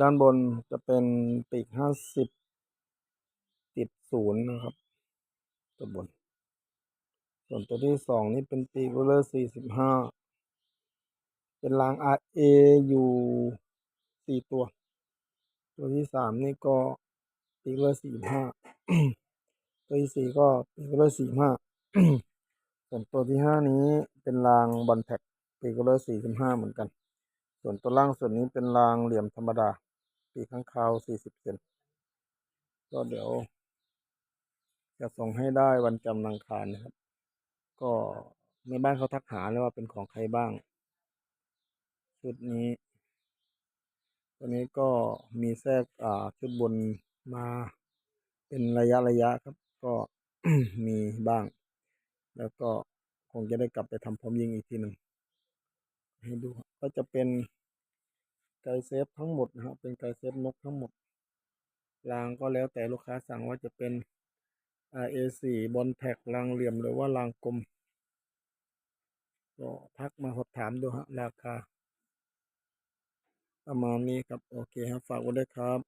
ด้านบนจะเป็นปีกห้าสิบติดศูนย์นะครับ ตัวบน ส่วนตัวที่สองนี่เป็นปีกเลอร์สี่สิบห้าเป็นราง RA อยู่สี่ตัว ตัวที่สามนี่ก็ปีกเลอร์สี่ห้าตัวที่สี่ก็ปีกเลอร์สี่ห้าส่วนตัวที่ห้านี้เป็นรางบอลแท็กปีกเลอร์สี่สิบห้าเหมือนกัน ส่วนตัวล่างส่วนนี้เป็นรางเหลี่ยมธรรมดา ปีกข้างคาวสี่สิบเซนก็เดี๋ยว จะส่งให้ได้วันจันทร์อังคารนะครับ ก็ในบ้านเขาทักหาเลยว่าเป็นของใครบ้าง ชุดนี้ ตัวนี้ก็มีแทรกอ่าชุดบนมาเป็นระยะระยะครับ ก็มีบ้าง แล้วก็คงจะได้กลับไปทำพร้อมยิงอีกทีหนึ่งให้ดูก็จะเป็น ไกด์เซฟทั้งหมดนะครับเป็นไกด์เซฟนกทั้งหมดรางก็แล้วแต่ลูกค้าสั่งว่าจะเป็น RA4 บอลแท็กรางเหลี่ยมหรือว่ารางกลมก็ทักมาสอบถามดูฮะราคา ประมาณนี้ครับ โอเคครับฝากไว้ด้วยครับ